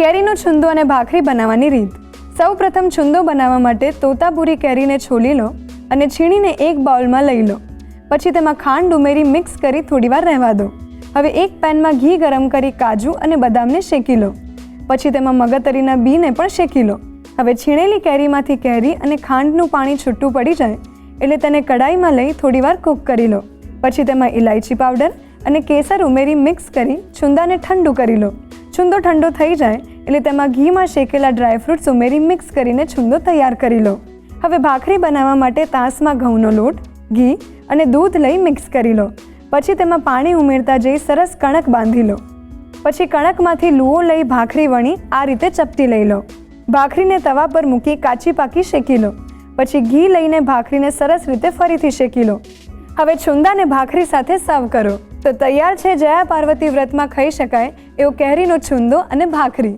કેરીનો છુંદો અને ભાખરી બનાવવાની રીત. સૌ પ્રથમ છુંદો બનાવવા માટે તોતાપુરી કેરીને છોલી લો અને છીણીને એક બાઉલમાં લઈ લો. પછી તેમાં ખાંડ ઉમેરી મિક્સ કરી થોડીવાર રહેવા દો. હવે એક પેનમાં ઘી ગરમ કરી કાજુ અને બદામને શેકી લો. પછી તેમાં મગતરીના બીને પણ શેકી લો. હવે છીણેલી કેરીમાંથી કેરી અને ખાંડનું પાણી છૂટું પડી જાય એટલે તેને કડાઈમાં લઈ થોડીવાર કૂક કરી લો. પછી તેમાં ઇલાયચી પાવડર અને કેસર ઉમેરી મિક્સ કરી છુંદાને ઠંડુ કરી લો. છુંદો ઠંડો થઈ જાય એટલે તેમાં ઘીમાં શેકેલા ડ્રાયફ્રૂટ્સ ઉમેરી મિક્સ કરીને છુંદો તૈયાર કરી લો. હવે ભાખરી બનાવવા માટે તાસમાં ઘઉંનો લોટ, ઘી અને દૂધ લઈ મિક્સ કરી લો. પછી તેમાં પાણી ઉમેરતા જઈ સરસ કણક બાંધી લો. પછી કણકમાંથી લૂઓ લઈ ભાખરી વણી આ રીતે ચપટી લઈ લો. ભાખરીને તવા પર મૂકી કાચી પાકી શેકી લો. પછી ઘી લઈને ભાખરીને સરસ રીતે ફરીથી શેકી લો. હવે છુંદાને ભાખરી સાથે સર્વ કરો. તો તૈયાર છે જયા પાર્વતી વ્રતમાં ખાઈ શકાય એવો કેરીનો છુંદો અને ભાખરી.